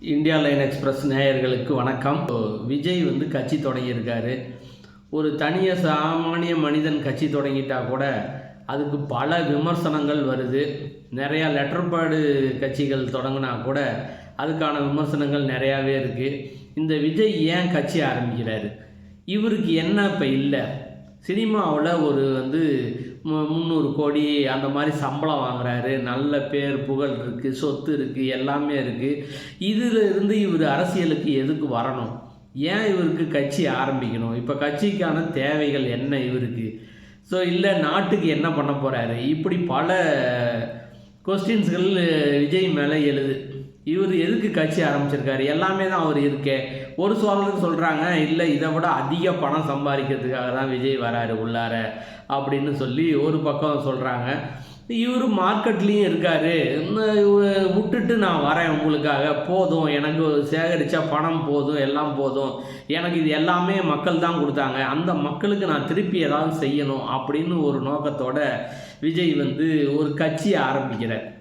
India line express நேயர்களுக்கு வணக்கம். விஜய் வந்து கட்சி தொடங்கியிருக்காரு. ஒரு தனிய சாமானிய மனிதன் கட்சி தொடங்கிட்டா கூட அதுக்கு பல விமர்சனங்கள் வருது. நிறையா லெட்டர் பேடு கட்சிகள் தொடங்கினா கூட அதுக்கான விமர்சனங்கள் நிறையாவே இருக்குது இந்த விஜய் ஏன் கட்சி ஆரம்பிக்கிறாரு? இவருக்கு என்ன இப்போ இல்லை? சினிமாவில் ஒரு வந்து முந்நூறு கோடி அந்த மாதிரி சம்பளம் வாங்குறாரு. நல்ல பேர் புகழ் இருக்குது சொத்து இருக்குது எல்லாமே இருக்குது இதில் இருந்து இவர் அரசியலுக்கு எதுக்கு வரணும்? ஏன் இவருக்கு கட்சி ஆரம்பிக்கணும்? இப்போ கட்சிக்கான தேவைகள் என்ன இவருக்கு? ஸோ இல்லை நாட்டுக்கு என்ன பண்ண போகிறாரு இப்படி பல eh, கொஸ்டின்ஸ்கள் eh, விஜய் மேலே எழுது. இவர் எதுக்கு கட்சி ஆரம்பிச்சிருக்காரு? எல்லாமே தான் அவர் இருக்கே. ஒரு சோழர் சொல்கிறாங்க இல்லை இதை விட அதிக பணம் சம்பாதிக்கிறதுக்காக தான் விஜய் வராரு உள்ளார அப்படின்னு சொல்லி ஒரு பக்கம் சொல்கிறாங்க இவர் மார்க்கெட்லேயும் இருக்கார். இன்னும் இவ- விட்டுட்டு நான் வரேன் உங்களுக்காக. போதும் எனக்கு சேகரித்த பணம் போதும் எல்லாம் போதும். எனக்கு இது எல்லாமே மக்கள் தான் கொடுத்தாங்க. அந்த மக்களுக்கு நான் திருப்பி ஏதாவது செய்யணும் அப்படின்னு ஒரு நோக்கத்தோட விஜய் வந்து ஒரு கட்சியை ஆரம்பிக்கிறார்.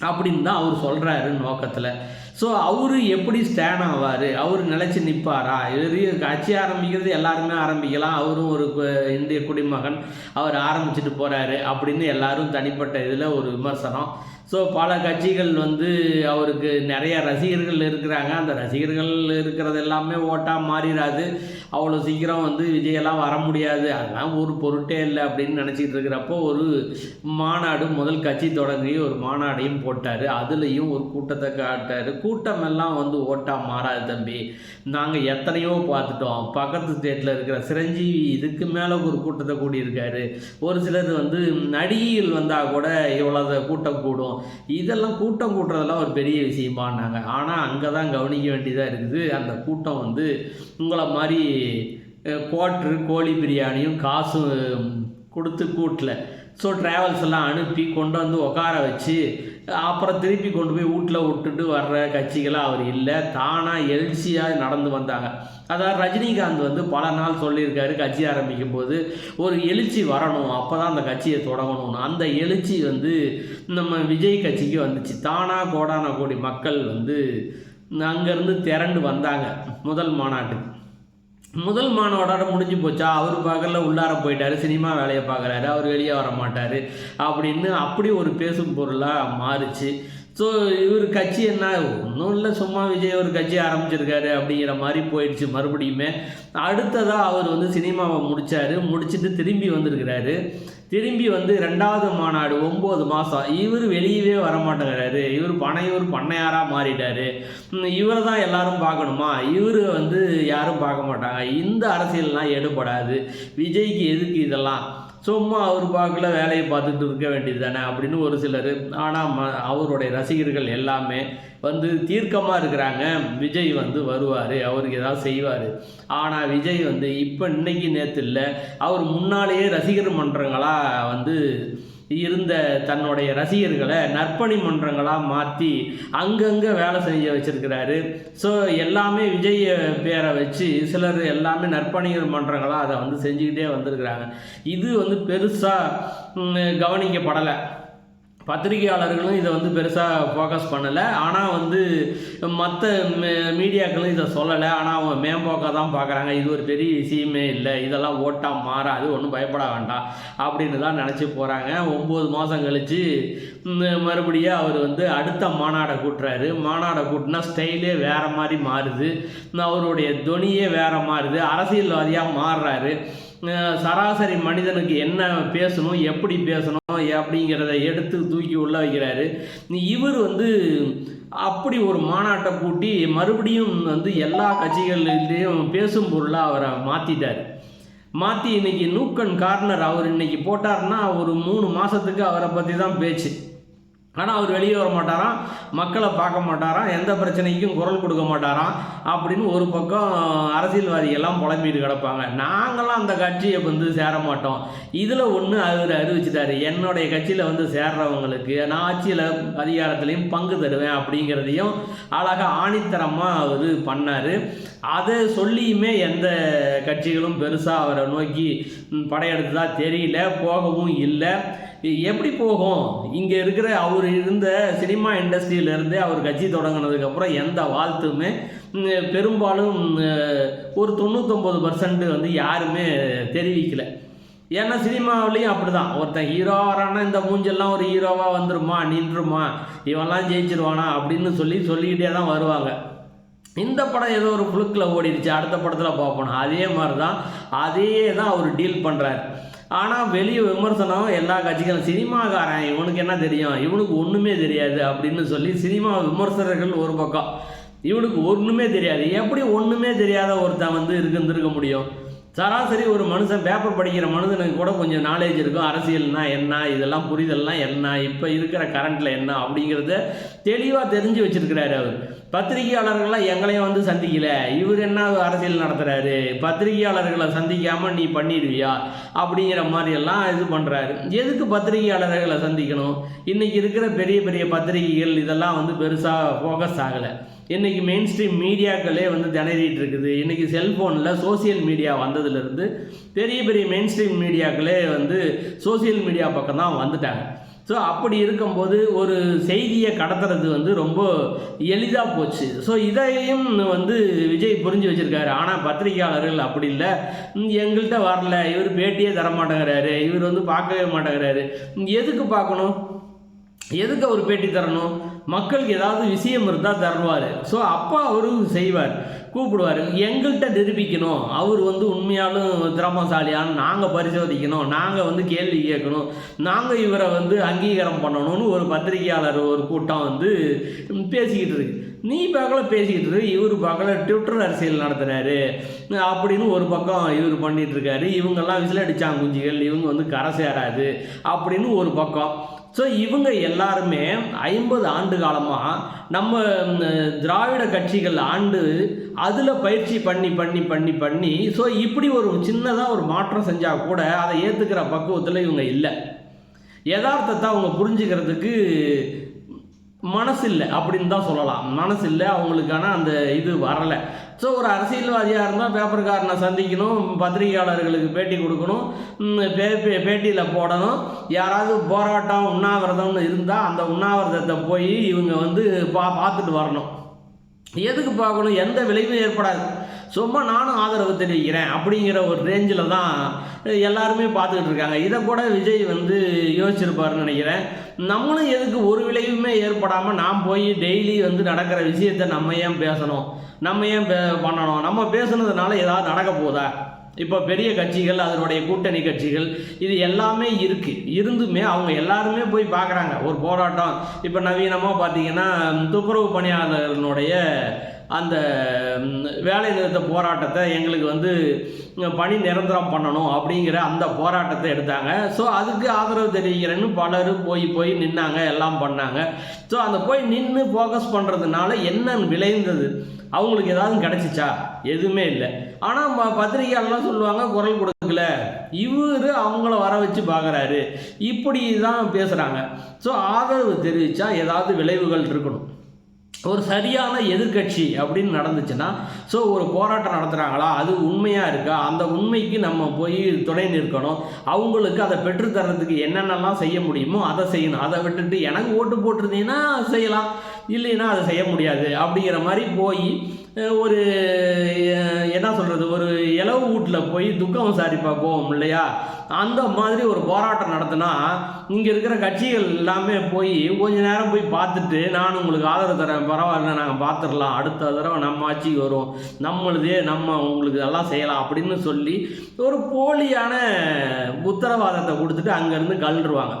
அப்படின்னு தான் அவர் சொல்கிறாரு நோக்கத்தில். ஸோ அவர் எப்படி ஸ்டேன் ஆவார்? அவர் நிலச்சி நிற்பாரா இது கட்சி ஆரம்பிக்கிறது எல்லாருமே ஆரம்பிக்கலாம். அவரும் ஒரு கு- இந்திய குடிமகன். அவர் ஆரம்பிச்சுட்டு போகிறாரு அப்படின்னு எல்லாரும் தனிப்பட்ட இதில் ஒரு விமர்சனம். ஸோ பல கட்சிகள் வந்து அவருக்கு நிறைய ரசிகர்கள் இருக்கிறாங்க. அந்த ரசிகர்கள் இருக்கிறது எல்லாமே ஓட்டாக மாறிடாது அவ்வளோ சீக்கிரம் வந்து விஜயெல்லாம் வர முடியாது. அதெல்லாம் ஒரு பொருட்டே இல்லை அப்படின்னு நினச்சிட்டு இருக்கிறப்போ ஒரு மாநாடு முதல் கட்சி தொடங்கி ஒரு மாநாடையும் போட்டார். அதுலேயும் ஒரு கூட்டத்தை காட்டார். கூட்டம் எல்லாம் வந்து ஓட்டாக மாறாது தம்பி. நாங்கள் எத்தனையோ பார்த்துட்டோம். பக்கத்து ஸ்டேட்டில் இருக்கிற சிரஞ்சீவி இதுக்கு மேலே ஒரு கூட்டத்தை கூடியிருக்காரு. ஒரு சிலர் வந்து நடிகையில் வந்தால் கூட இவ்வளோ கூட்டம் கூடும். இதெல்லாம் கூட்டம் கூட்டுறதெல்லாம் ஒரு பெரிய விஷயமானாங்க ஆனால் அங்கே தான் கவனிக்க வேண்டியதாக இருக்குது. அந்த கூட்டம் வந்து உங்களை மாதிரி கோட்ரு கோழி பிரியாணியும் காசும் கொடுத்து கூட்டல. ஸோ ட்ராவல்ஸ் எல்லாம் அனுப்பி கொண்டு வந்து உட்கார வச்சு அப்புறம் திருப்பி கொண்டு போய் வீட்டில் விட்டுட்டு வர்ற கட்சிகளாக அவர் இல்லை. தானாக எழுச்சியாக நடந்து வந்தாங்க. அதாவது ரஜினிகாந்த் வந்து பல நாள் சொல்லியிருக்காரு கட்சி ஆரம்பிக்கும் போது ஒரு எழுச்சி வரணும் அப்போ தான் அந்த கட்சியை தொடங்கணும்னு. அந்த எழுச்சி வந்து நம்ம விஜய் கட்சிக்கு வந்துச்சு. தானாக கோடான கோடி மக்கள் வந்து அங்கேருந்து திரண்டு வந்தாங்க முதல் மாநாட்டுக்கு. முதல் மாணவரோட முடிஞ்சு போச்சா? அவர் பகலில் உள்ளார போயிட்டாரு சினிமா வேலையை பார்க்குறாரு அவர் வெளியே வர மாட்டார் அப்படின்னு அப்படி ஒரு பேசும் பொருளாக மாறுச்சு. ஸோ இவர் கட்சி என்ன? ஒன்றும் இல்லை சும்மா விஜய் ஒரு கட்சி ஆரம்பிச்சிருக்காரு அப்படிங்கிற மாதிரி போயிடுச்சு மறுபடியுமே. அடுத்ததாக அவர் வந்து சினிமாவை முடித்தார் முடிச்சுட்டு திரும்பி வந்திருக்கிறாரு. திரும்பி வந்து ரெண்டாவது மாநாடு ஒம்பது மாதம் இவர் வெளியவே வரமாட்டேங்கிறாரு. இவர் பனையூர் பண்ணையாராக மாறிட்டார். இவரை தான் எல்லாரும் பார்க்கணுமா? இவர் வந்து யாரும் பார்க்க மாட்டாங்க. இந்த அரசியல்லாம் எடுபடாது. விஜய்க்கு எதுக்கு இதெல்லாம்? சும்மா அவர் பார்க்கல வேலையை பார்த்துட்டு இருக்க வேண்டியது தானே அப்படின்னு ஒரு சிலர். ஆனால் ம அவருடைய ரசிகர்கள் எல்லாமே வந்து தீர்க்கமாக இருக்கிறாங்க. விஜய் வந்து வருவார் அவருக்கு ஏதாவது செய்வார். ஆனால் விஜய் வந்து இப்போ இன்னைக்கு நேற்று இல்லை அவர் முன்னாலேயே ரசிகர் மன்றங்களாக வந்து இருந்த தன்னுடைய ரசிகர்களை நற்பணி மன்றங்களாக மாற்றி அங்கங்கே வேலை செஞ்ச வச்சுருக்கிறாரு. ஸோ எல்லாமே விஜய் பேரை வச்சு சிலர் எல்லாமே நற்பணிகள் மன்றங்களாக அதை வந்து செஞ்சுக்கிட்டே வந்திருக்கிறாங்க. இது வந்து பெருசாக கவனிக்கப்படலை. பத்திரிகையாளர்களும் இதை வந்து பெருசாக ஃபோக்கஸ் பண்ணலை. ஆனால் வந்து மற்ற மீடியாக்களும் இதை சொல்லலை. ஆனால் அவங்க மேம்போக்காக தான் பார்க்குறாங்க இது ஒரு பெரிய விஷயமே இல்லை. இதெல்லாம் ஓட்டாக மாறாது ஒன்றும் பயப்பட வேண்டாம் அப்படின்னு தான் நினச்சி போகிறாங்க ஒம்பது மாதம் கழித்து மறுபடியும் அவர் வந்து அடுத்த மாநாடை கூட்டுறாரு. மாநாடை கூட்டினா ஸ்டைலே வேறு மாதிரி மாறுது. அவருடைய தொனியே வேறு மாறுது. அரசியல்வாதியாக மாறுறாரு. சராசரி மனிதனுக்கு என்ன பேசணும் எப்படி பேசணும் அப்படிங்கிறத எடுத்து தூக்கி உள்ள வைக்கிறாரு. இவர் வந்து அப்படி ஒரு மாநாட்டை கூட்டி மறுபடியும் வந்து எல்லா கட்சிகள்லேயும் பேசும் பொருளாக அவரை மாற்றிட்டார் மாற்றி இன்னைக்கு நூக்கன் கார்னர் அவர் இன்னைக்கு போட்டார்னா ஒரு மூணு மாதத்துக்கு அவரை பற்றி தான் பேச்சு. ஆனால் அவர் வெளியே வர மாட்டாராம் மக்களை பார்க்க மாட்டாராம் எந்த பிரச்சனைக்கும் குரல் கொடுக்க மாட்டாராம் அப்படின்னு ஒரு பக்கம் அரசியல்வாதிகள்லாம் புலம்பிட்டு கிடப்பாங்க. நாங்களாம் அந்த கட்சியை வந்து சேர மாட்டோம். இதில் ஒன்று அவர் அறிவிச்சிட்டாரு. என்னுடைய கட்சியில் வந்து சேர்றவங்களுக்கு நான் ஆட்சியில் அதிகாரத்துலேயும் பங்கு தருவேன் அப்படிங்கிறதையும் அழகாக ஆணித்தரமாக அவர் பண்ணார். அதை சொல்லியுமே எந்த கட்சிகளும் பெருசாக அவரை நோக்கி படையெடுத்ததாக தெரியல போகவும் இல்லை. எப்படி போகும்? இங்கே இருக்கிற அவர் இருந்த சினிமா இண்டஸ்ட்ரியிலேருந்து அவர் கட்சி தொடங்கினதுக்கப்புறம் எந்த வாழ்த்துமே பெரும்பாலும் ஒரு தொண்ணூத்தொம்பது பர்சன்ட் வந்து யாருமே தெரிவிக்கல. ஏன்னா சினிமாவிலையும் அப்படிதான். ஒருத்தன் ஹீரோவரான இந்த மூஞ்செல்லாம் ஒரு ஹீரோவாக வந்துருமா நின்றுமா இவன்லாம் ஜெயிச்சிருவானா அப்படின்னு சொல்லி சொல்லிக்கிட்டே தான் வருவாங்க. இந்த படம் ஏதோ ஒரு புழுக்கில் ஓடிடுச்சு அடுத்த படத்தில் பார்ப்போம். அதே மாதிரி தான் அதே தான் அவர் டீல் பண்ணுறாரு ஆனால் வெளியே விமர்சனம் எல்லா கட்சிகளும் சினிமாக்காரன் இவனுக்கு என்ன தெரியும்? இவனுக்கு ஒன்றுமே தெரியாது அப்படின்னு சொல்லி சினிமா விமர்சகர்கள் ஒரு பக்கம். இவனுக்கு ஒன்றுமே தெரியாது. எப்படி ஒன்றுமே தெரியாத ஒருத்தன் வந்து இருந்திருக்க முடியும்? சராசரி ஒரு மனுஷன் பேப்பர் படிக்கிற மனுஷனுக்கு கூட கொஞ்சம் நாலேஜ் இருக்கும். அரசியல்னா என்ன? இதெல்லாம் புரிதல்லாம் என்ன? இப்போ இருக்கிற கரண்ட்டில் என்ன? அப்படிங்கிறத தெளிவாக தெரிஞ்சு வச்சுருக்கிறாரு அவர். பத்திரிகையாளர்கள்லாம் எங்களையும் வந்து சந்திக்கல. இவர் என்ன அரசியல் நடத்துகிறாரு பத்திரிகையாளர்களை சந்திக்காமல் நீ பண்ணிடுவியா? அப்படிங்கிற மாதிரியெல்லாம் இது பண்ணுறாரு எதுக்கு பத்திரிகையாளர்களை சந்திக்கணும்? இன்றைக்கி இருக்கிற பெரிய பெரிய பத்திரிகைகள் இதெல்லாம் வந்து பெருசாக ஃபோக்கஸ் ஆகலை. இன்றைக்கி மெயின் ஸ்ட்ரீம் மீடியாக்களே வந்து திணறிட்டு இருக்குது. இன்றைக்கி செல்ஃபோனில் சோஷியல் மீடியா வந்ததுலேருந்து பெரிய பெரிய மெயின் ஸ்ட்ரீம் மீடியாக்களே வந்து சோஷியல் மீடியா பக்கம் தான் வந்துட்டாங்க. ஸோ அப்படி இருக்கும்போது ஒரு செய்தியை கடத்துறது வந்து ரொம்ப எளிதாக போச்சு. ஸோ இதையும் வந்து விஜய் புரிஞ்சு வச்சுருக்காரு. ஆனால் பத்திரிகையாளர்கள் அப்படி இல்லை. எங்கள்கிட்ட வரல. இவர் பேட்டியே தர மாட்டேங்கிறாரு இவர் வந்து பார்க்கவே மாட்டேங்கிறாரு. எதுக்கு பார்க்கணும்? எதுக்கு அவர் பேட்டி தரணும்? மக்களுக்கு ஏதாவது விஷயம் இருந்தால் தருவார். ஸோ அப்போ அவரும் செய்வார். கூப்பிடுவார். எங்கள்கிட்ட நிரூபிக்கணும். அவர் வந்து உண்மையாலும் திறமசாலியான்னு நாங்கள் பரிசோதிக்கணும். நாங்கள் வந்து கேள்வி கேட்கணும். நாங்கள் இவரை வந்து அங்கீகாரம் பண்ணணும்னு ஒரு பத்திரிகையாளர் ஒரு கூட்டம் வந்து பேசிக்கிட்டு இருக்கு. நீ பார்க்கல பேசிக்கிட்டு இருக்கு இவர் பார்க்கல ட்விட்டர் அரசியல் நடத்துகிறாரு அப்படின்னு ஒரு பக்கம் இவர் பண்ணிகிட்ருக்காரு இவங்கெல்லாம் விசில் குஞ்சுகள். இவங்க வந்து கரை சேராது. அப்படின்னு ஒரு பக்கம். ஸோ இவங்க எல்லாருமே ஐம்பது ஆண்டு காலமாக நம்ம திராவிட கட்சிகள் ஆண்டு அதில் பயிற்சி பண்ணி பண்ணி பண்ணி பண்ணி ஸோ இப்படி ஒரு சின்னதாக ஒரு மாற்றம் செஞ்சால் கூட அதை ஏற்றுக்கிற பக்குவத்தில் இவங்க இல்லை. யதார்த்தத்தை அவங்க புரிஞ்சுக்கிறதுக்கு மனசு இல்லை அப்படின்னு தான் சொல்லலாம். மனசு இல்லை அவங்களுக்கான அந்த இது வரலை. ஸோ ஒரு அரசியல்வாதியாக இருந்தால் பேப்பர்காரனை சந்திக்கணும் பத்திரிகையாளர்களுக்கு பேட்டி கொடுக்கணும் பேட்டியில் போடணும். யாராவது போராட்டம் உண்ணாவிரதம்னு இருந்தால் அந்த உண்ணாவிரதத்தை போய் இவங்க வந்து பா பார்த்துட்டு வரணும். எதுக்கு பார்க்கணும்? எந்த விளைவும் ஏற்படாது. சும்மா நானும் ஆதரவு தெரிவிக்கிறேன் அப்படிங்கிற ஒரு ரேஞ்சில் தான் எல்லாருமே பார்த்துக்கிட்டு இருக்காங்க. இதை கூட விஜய் வந்து யோசிச்சிருப்பாருன்னு நினைக்கிறேன். நம்மளும் எதுக்கு ஒரு விளைவுமே ஏற்படாமல் நாம் போய் டெய்லி வந்து நடக்கிற விஷயத்தை நம்ம ஏன் பேசணும்? நம்ம ஏன் பே- பண்ணணும்? நம்ம பேசுனதுனால ஏதாவது நடக்க போதா? இப்போ பெரிய கட்சிகள் அதனுடைய கூட்டணி கட்சிகள் இது எல்லாமே இருக்குது இருந்துமே அவங்க எல்லாருமே போய் பார்க்குறாங்க. ஒரு போராட்டம். இப்போ நவீனமாக பார்த்தீங்கன்னா துப்புரவு பணியாளர்களுடைய அந்த வேலை நிறுத்த போராட்டத்தை எங்களுக்கு வந்து பணி நிரந்தரம் பண்ணணும் அப்படிங்கிற அந்த போராட்டத்தை எடுத்தாங்க. ஸோ அதுக்கு ஆதரவு தெரிவிக்கிறேன்னு பலர் போய் போய் நின்னாங்க எல்லாம் பண்ணாங்க. ஸோ அந்த போய் நின்று ஃபோக்கஸ் பண்ணுறதுனால என்ன விளைந்தது? அவங்களுக்கு ஏதாவது கிடச்சிச்சா? எதுவுமே இல்லை. ஆனால் ப பத்திரிகையாளர்லாம் சொல்லுவாங்க குரல் கொடுக்கல. இவர் அவங்கள வர வச்சு பார்க்குறாரு இப்படி தான் பேசுகிறாங்க ஸோ ஆதரவு தெரிவித்தா ஏதாவது விளைவுகள் இருக்கணும். ஒரு சரியான எதிர்க்கட்சி அப்படின்னு நடந்துச்சுன்னா ஸோ ஒரு போராட்டம் நடத்துகிறாங்களா அது உண்மையாக இருக்கா? அந்த உண்மைக்கு நம்ம போய் துணை நிற்கணும். அவங்களுக்கு அதை பெற்றுத்தரத்துக்கு என்னென்னலாம் செய்ய முடியுமோ அதை செய்யணும். அதை விட்டுட்டு எனக்கு ஓட்டு போட்டிருந்தீங்கன்னா செய்யலாம். இல்லைன்னா அதை செய்ய முடியாது. அப்படிங்கிற மாதிரி போய் ஒரு என்ன சொல்கிறது ஒரு இலவு வீட்டில் போய் துக்கம் விசாரிப்பா போவோம் இல்லையா? அந்த மாதிரி ஒரு போராட்டம் நடத்தினா இங்கே இருக்கிற கட்சிகள் எல்லாமே போய் கொஞ்ச நேரம் போய் பார்த்துட்டு நான் உங்களுக்கு ஆதரவு தரேன் பரவாயில்ல நாங்கள் பார்த்துடலாம். அடுத்த தடவை நம்ம ஆட்சிக்கு வரும் நம்மளுதே நம்ம உங்களுக்கு எல்லாம் செய்யலாம் அப்படின்னு சொல்லி ஒரு போலியான உத்தரவாதத்தை கொடுத்துட்டு அங்கேருந்து கழண்டுருவாங்க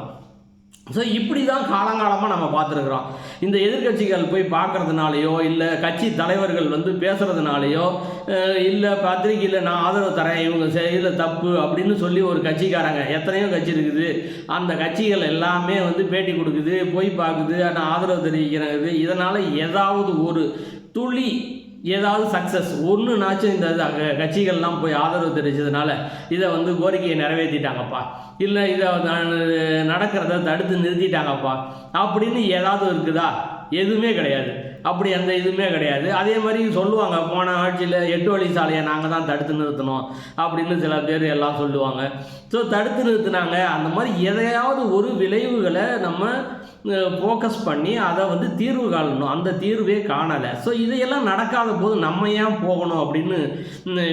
ஸோ இப்படி தான் காலங்காலமாக நம்ம பார்த்துருக்குறோம். இந்த எதிர்க்கட்சிகள் போய் பார்க்குறதுனாலையோ இல்லை கட்சி தலைவர்கள் வந்து பேசுகிறதுனாலையோ இல்லை பத்திரிக்கையில் நான் ஆதரவு தரேன் இவங்க செய்யல தப்பு அப்படின்னு சொல்லி ஒரு கட்சிக்காரங்க எத்தனையோ கட்சி இருக்குது. அந்த கட்சிகள் எல்லாமே வந்து பேட்டி கொடுக்குது போய் பார்க்குது நான் ஆதரவு தெரிவிக்கிறது. இதனால் ஏதாவது ஒரு துளி ஏதாவது சக்ஸஸ் ஒன்றுனாச்சும் இந்த கட்சிகள்லாம் போய் ஆதரவு தெரிவிச்சதுனால இதை வந்து கோரிக்கையை நிறைவேற்றிட்டாங்கப்பா இல்லை இதை நான் நடக்கிறத தடுத்து நிறுத்திட்டாங்கப்பா. அப்படின்னு ஏதாவது இருக்குதா? எதுவுமே கிடையாது. அப்படி எந்த இதுவுமே கிடையாது. அதே மாதிரி சொல்லுவாங்க போன ஆட்சியில் எட்டு வழி சாலையை நாங்கள் தான் தடுத்து நிறுத்தினோம் அப்படின்னு சில பேர் எல்லாம் சொல்லுவாங்க. ஸோ தடுத்து நிறுத்தினாங்க. அந்த மாதிரி எதையாவது ஒரு விளைவுகளை நம்ம ஃபோக்கஸ் பண்ணி அதை வந்து தீர்வு காணணும். அந்த தீர்வே காணலை. ஸோ இதையெல்லாம் நடக்காத போது நம்ம ஏன் போகணும் அப்படின்னு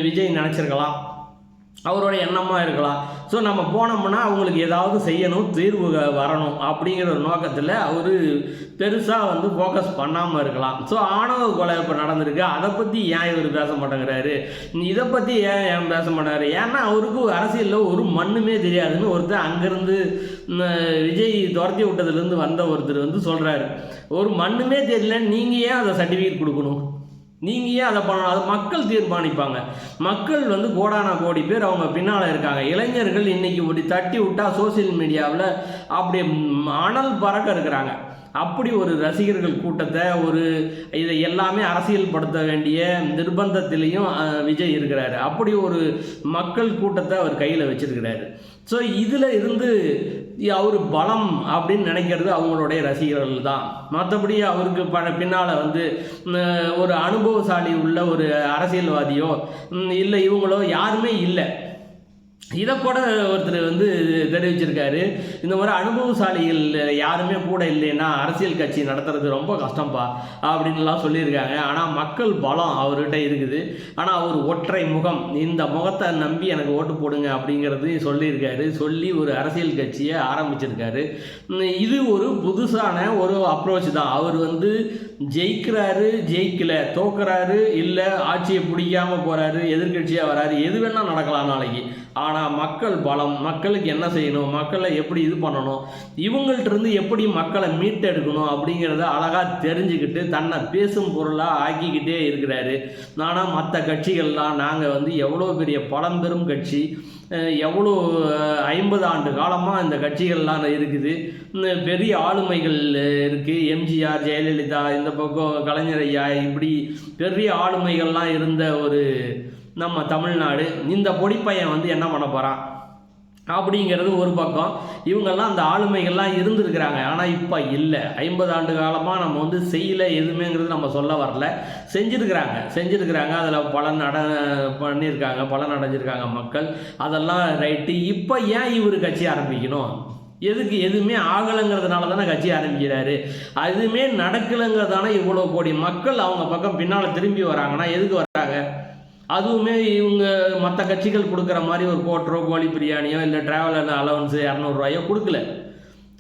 விஜய் நினச்சிருக்கலாம். அவரோட எண்ணமாக இருக்கலாம். ஸோ நம்ம போனோம்னா அவங்களுக்கு ஏதாவது செய்யணும் தீர்வு வரணும் அப்படிங்கிற ஒரு நோக்கத்தில் அவர் பெருசாக வந்து ஃபோக்கஸ் பண்ணாமல் இருக்கலாம். ஸோ ஆணவ கொலை இப்போ நடந்திருக்கு. அதை பற்றி ஏன் இவர் பேச மாட்டேங்கிறாரு? இதை பற்றி ஏன் ஏன் பேச மாட்டாரு ஏன்னா அவருக்கு அரசியலில் ஒரு மண்ணுமே தெரியாதுன்னு ஒருத்தர் அங்கேருந்து விஜய் துரத்தி விட்டதுலேருந்து வந்த ஒருத்தர் வந்து சொல்கிறாரு ஒரு மண்ணுமே தெரியல நீங்கள் ஏன் அதை சர்டிஃபிகேட் கொடுக்கணும்? நீங்கள் ஏன் அதை பண்ணணும்? அது மக்கள் தீர்மானிப்பாங்க. மக்கள் வந்து கோடான கோடி பேர் அவங்க பின்னால் இருக்காங்க. இளைஞர்கள் இன்றைக்கி இப்படி தட்டி விட்டால் சோஷியல் மீடியாவில் அப்படி அனல் பறக்க இருக்கிறாங்க அப்படி ஒரு ரசிகர்கள் கூட்டத்தை ஒரு இதை எல்லாமே அரசியல்படுத்த வேண்டிய நிர்பந்தத்திலையும் விஜய் இருக்கிறாரு. அப்படி ஒரு மக்கள் கூட்டத்தை அவர் கையில் வச்சிருக்கிறாரு. ஸோ இதில் இருந்து அவர் பலம் அப்படின்னு நினைக்கிறது அவங்களுடைய ரசிகர்கள் தான். மற்றபடி அவருக்கு ப பின்னால் வந்து ஒரு அனுபவசாலி உள்ள ஒரு அரசியல்வாதியோ இல்லை இவங்களோ யாருமே இல்லை. இதை கூட ஒருத்தர் வந்து தெரிவிச்சிருக்காரு. இந்த மாதிரி அனுபவசாலிகள் யாருமே கூட இல்லைன்னா அரசியல் கட்சி நடத்துறது ரொம்ப கஷ்டம்ப்பா அப்படின்லாம் சொல்லியிருக்காங்க. ஆனால் மக்கள் பலம் அவர்கிட்ட இருக்குது. ஆனால் அவர் ஒற்றை முகம் இந்த முகத்தை நம்பி எனக்கு ஓட்டு போடுங்க அப்படிங்கிறது சொல்லியிருக்காரு. சொல்லி ஒரு அரசியல் கட்சியை ஆரம்பிச்சிருக்காரு. இது ஒரு புதுசான ஒரு அப்ரோச் தான். அவர் வந்து ஜெயிக்கிறாரு ஜெயிக்கல தோக்குறாரு இல்லை ஆட்சியை பிடிக்காமல் போகிறாரு எதிர்க்கட்சியாக வராரு எது வேணால் நடக்கலாம் நாளைக்கு. ஆனால் மக்கள் பலம் மக்களுக்கு என்ன செய்யணும் மக்களை எப்படி இது பண்ணணும் இவங்கள்ட்ட இருந்து எப்படி மக்களை மீட்டெடுக்கணும் அப்படிங்கிறத அழகாக தெரிஞ்சுக்கிட்டு தன்னை பேசும் பொருளாக ஆக்கிக்கிட்டே இருக்கிறாரு. ஆனால் மற்ற கட்சிகள்லாம் நாங்கள் வந்து எவ்வளோ பெரிய பழம்பெரும் கட்சி எவ்வளோ ஐம்பது ஆண்டு காலமாக இந்த கட்சிகள்லாம் இருக்குது. பெரிய ஆளுமைகள் இருக்குது எம்ஜிஆர் ஜெயலலிதா இந்த பக்கம் கலைஞர் ஐயா இப்படி பெரிய ஆளுமைகள்லாம் இருந்த ஒரு நம்ம தமிழ்நாடு இந்த பொடிப்பையன் வந்து என்ன பண்ண போகிறான் அப்படிங்கிறது ஒரு பக்கம். இவங்கெல்லாம் அந்த ஆளுமைகள்லாம் இருந்திருக்கிறாங்க. ஆனால் இப்போ இல்லை. ஐம்பது ஆண்டு காலமாக நம்ம வந்து செய்யல எதுவுமேங்கிறது நம்ம சொல்ல வரல. செஞ்சுருக்கிறாங்க. செஞ்சுருக்கிறாங்க. அதில் பலன் அட பண்ணியிருக்காங்க. பலன் அடைஞ்சிருக்காங்க மக்கள். அதெல்லாம் ரைட்டு இப்போ ஏன் இவர் கட்சி ஆரம்பிக்கணும்? எதுக்கு? எதுவுமே ஆகலைங்கிறதுனால தானே கட்சி ஆரம்பிக்கிறாரு. அதுவுமே நடக்கலைங்கிறதான இவ்வளோ கோடி மக்கள் அவங்க பக்கம் பின்னால் திரும்பி வராங்கன்னா எதுக்கு வராங்க? அதுவுமே இவங்க மற்ற கட்சிகள் கொடுக்குற மாதிரி ஒரு கோட்டரோ கோழி பிரியாணியோ இல்லை ட்ராவலர் அலவன்ஸு இரநூறுவாயோ கொடுக்கல.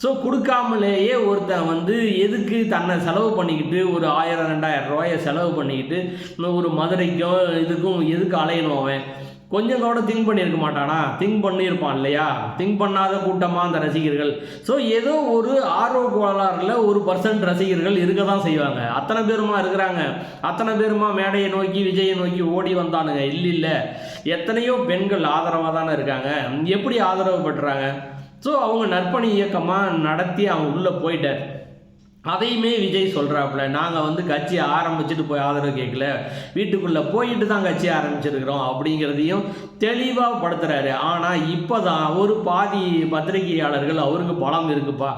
ஸோ கொடுக்காமலேயே ஒருத்தன் வந்து எதுக்கு தன்னை செலவு பண்ணிக்கிட்டு ஒரு ஆயிரம் ரெண்டாயிரம் ரூபாயை செலவு பண்ணிக்கிட்டு இன்னும் ஒரு மதுரைக்கும் இதுக்கும் எதுக்கு அலையணும் அவன்? கொஞ்சம் கூட திங்க் பண்ணியிருக்க மாட்டானா? திங்க் பண்ணியிருப்பான் இல்லையா? திங்க் பண்ணாத கூட்டமாக அந்த ரசிகர்கள். ஸோ ஏதோ ஒரு ஆர்வ கோளாறுல ஒரு பர்சன்ட் ரசிகர்கள் இருக்க தான் செய்வாங்க. அத்தனை பேருமா இருக்கிறாங்க? அத்தனை பேருமா மேடையை நோக்கி விஜயை நோக்கி ஓடி வந்தானுங்க? இல்லை இல்லை. எத்தனையோ பெண்கள் ஆதரவாக தானே இருக்காங்க. எப்படி ஆதரவு பெற்றுறாங்க ஸோ அவங்க நற்பணி இயக்கமாக நடத்தி அவங்க உள்ளே போயிட்டார். அதையுமே விஜய் சொல்கிறாப்புல நாங்கள் வந்து கட்சி ஆரம்பிச்சுட்டு போய் ஆதரவு கேட்கல. வீட்டுக்குள்ளே போயிட்டு தான் கட்சி ஆரம்பிச்சிருக்கிறோம் அப்படிங்கிறதையும் தெளிவாக படுத்துறாரு. ஆனால் இப்போ தான் ஒரு பாதி பத்திரிகையாளர்கள் அவருக்கு பலம் இருக்குப்பா.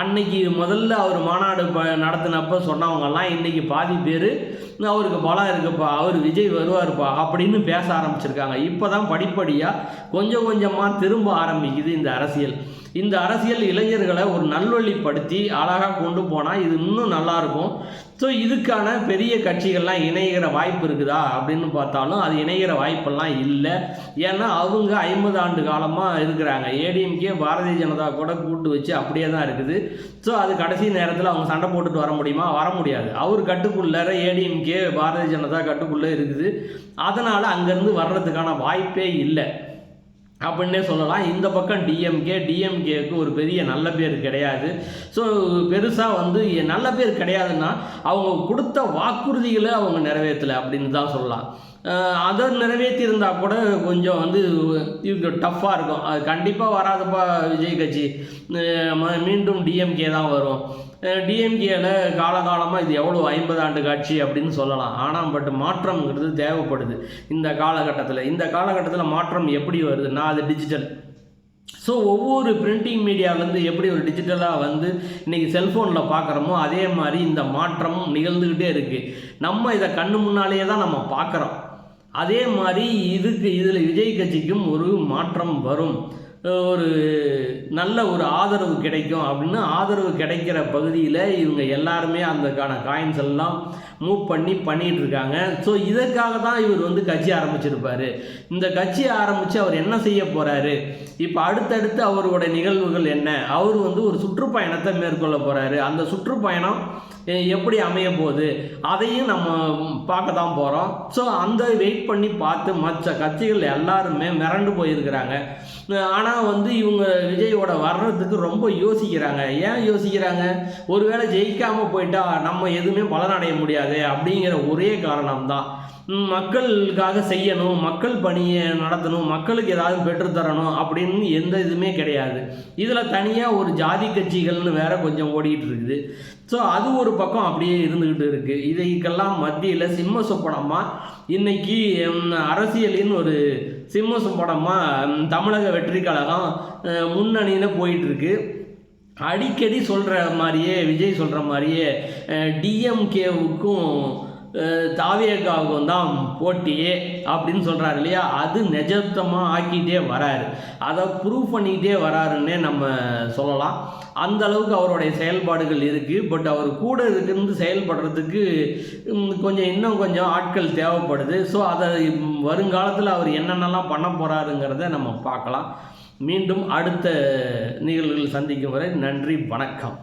அன்னைக்கு முதல்ல அவர் மாநாடு ப நடத்தினப்ப சொன்னவங்கெல்லாம் இன்றைக்கி பாதி பேர் அவருக்கு பலம் இருக்குப்பா அவர் விஜய் வருவார்ப்பா அப்படின்னு பேச ஆரம்பிச்சிருக்காங்க. இப்போ தான் படிப்படியாக கொஞ்சம் கொஞ்சமாக திரும்ப ஆரம்பிக்குது இந்த அரசியல். இந்த அரசியல் இளைஞர்களை ஒரு நல்வழிப்படுத்தி அழகாக கொண்டு போனால் இது இன்னும் நல்லாயிருக்கும் ஸோ இதுக்கான பெரிய கட்சிகள்லாம் இணைகிற வாய்ப்பு இருக்குதா அப்படின்னு பார்த்தாலும் அது இணைகிற வாய்ப்பெல்லாம் இல்லை. ஏன்னா அவங்க ஐம்பது ஆண்டு காலமாக இருக்கிறாங்க. ஏடிஎம்கே பாரதிய ஜனதா கூட கூட்டு வச்சு அப்படியே தான் இருக்குது. ஸோ அது கடைசி நேரத்தில் அவங்க சண்டை போட்டுட்டு வர முடியுமா? வர முடியாது. அவர் கட்டுக்குள்ளே ஏடிஎம்கே பாரதிய ஜனதா கட்டுக்குள்ளே இருக்குது. அதனால் அங்கேருந்து வர்றதுக்கான வாய்ப்பே இல்லை. அப்படின்னே சொல்லலாம். இந்த பக்கம் டிஎம்கே டிஎம்கேக்கு ஒரு பெரிய நல்ல பேர் கிடையாது. ஸோ பெருசாக வந்து நல்ல பேர் கிடையாதுன்னா அவங்க கொடுத்த வாக்குறுதிகளை அவங்க நிறைவேற்றலை அப்படின்னு தான் சொல்லலாம். அதை நிறைவேற்றியிருந்தா கூட கொஞ்சம் வந்து டஃப்பாக இருக்கும். அது கண்டிப்பாக வராதுப்பா விஜய் கட்சி. ம- மீண்டும் டிஎம்கே தான் வரும். டிஎம்கேல காலகாலமாக இது எவ்வளோ ஐம்பது ஆண்டு காட்சி அப்படின்னு சொல்லலாம். ஆனால் பட் மாற்றம்ங்கிறது தேவைப்படுது. இந்த காலகட்டத்தில். இந்த காலகட்டத்தில் மாற்றம் எப்படி வருதுன்னா அது டிஜிட்டல் ஸோ ஒவ்வொரு பிரிண்டிங் மீடியாவிலேருந்து எப்படி ஒரு டிஜிட்டலாக வந்து இன்றைக்கி செல்ஃபோனில் பார்க்குறோமோ அதே மாதிரி இந்த மாற்றமும் நிகழ்ந்துக்கிட்டே இருக்குது நம்ம இதை கண்ணு முன்னாலேயே தான் நம்ம பார்க்குறோம் அதே மாதிரி இதுக்கு இதில் விஜய் கட்சிக்கும் ஒரு மாற்றம் வரும். ஒரு நல்ல ஒரு ஆதரவு கிடைக்கும் அப்படின்னு ஆதரவு கிடைக்கிற பகுதியில் இவங்க எல்லாருமே அந்தக்கான காயின்ஸ் எல்லாம் மூவ் பண்ணி பண்ணிகிட்டு இருக்காங்க. ஸோ இதற்காக தான் இவர் வந்து கட்சி ஆரம்பிச்சிருப்பார். இந்த கட்சி ஆரம்பித்து அவர் என்ன செய்ய போகிறாரு இப்போ அடுத்தடுத்து அவரோட நிகழ்வுகள் என்ன? அவர் வந்து ஒரு சுற்றுப்பயணத்தை மேற்கொள்ள போகிறாரு அந்த சுற்றுப்பயணம் எப்படி அமைய போகுது அதையும் நம்ம பார்க்க தான் போகிறோம் ஸோ அந்த வெயிட் பண்ணி பார்த்து மற்ற கட்சிகள் எல்லாருமே மிரண்டு போயிருக்கிறாங்க. ஆனால் வந்து இவங்க விஜயோட வர்றதுக்கு ரொம்ப யோசிக்கிறாங்க. ஏன் யோசிக்கிறாங்க? ஒருவேளை ஜெயிக்காமல் போயிட்டா நம்ம எதுவுமே பலனடைய முடியாது அப்படிங்கிற ஒரே காரணம்தான். தான் மக்களுக்காக செய்யணும் மக்கள் பணியை நடத்தணும் மக்களுக்கு ஏதாவது பெற்றுத்தரணும் அப்படின்னு எந்த இதுவுமே கிடையாது. இதில் தனியாக ஒரு ஜாதி கட்சிகள்னு வேற கொஞ்சம் ஓடிக்கிட்டு இருக்குது. ஸோ அது ஒரு பக்கம் அப்படியே இருந்துக்கிட்டு இருக்குது இதைக்கெல்லாம் மத்தியில் சிம்ம சொப்பனமாக இன்னைக்கு அரசியலின் ஒரு சிம்ம சொப்பனமாக தமிழக வெற்றி கழகம் முன்னணியில் போயிட்டுருக்கு அடிக்கடி சொல்கிற மாதிரியே விஜய் சொல்கிற மாதிரியே டிஎம்கேவுக்கும் தாவியக்காவுக்கும் தான் போட்டியே அப்படின்னு சொல்கிறாரு இல்லையா? அது நிஜத்தமாக ஆக்கிட்டே வராரு. அதை ப்ரூவ் பண்ணிக்கிட்டே வராருன்னே நம்ம சொல்லலாம். அந்த அளவுக்கு அவருடைய செயல்பாடுகள் இருக்குது பட் அவர் கூட இருந்து செயல்படுறதுக்கு கொஞ்சம் இன்னும் கொஞ்சம் ஆட்கள் தேவைப்படுது. ஸோ அதை வருங்காலத்தில் அவர் என்னென்னலாம் பண்ண போகிறாருங்கிறத நம்ம பார்க்கலாம். மீண்டும் அடுத்த நிகழ்வுகள் சந்திக்கும் வரை நன்றி வணக்கம்.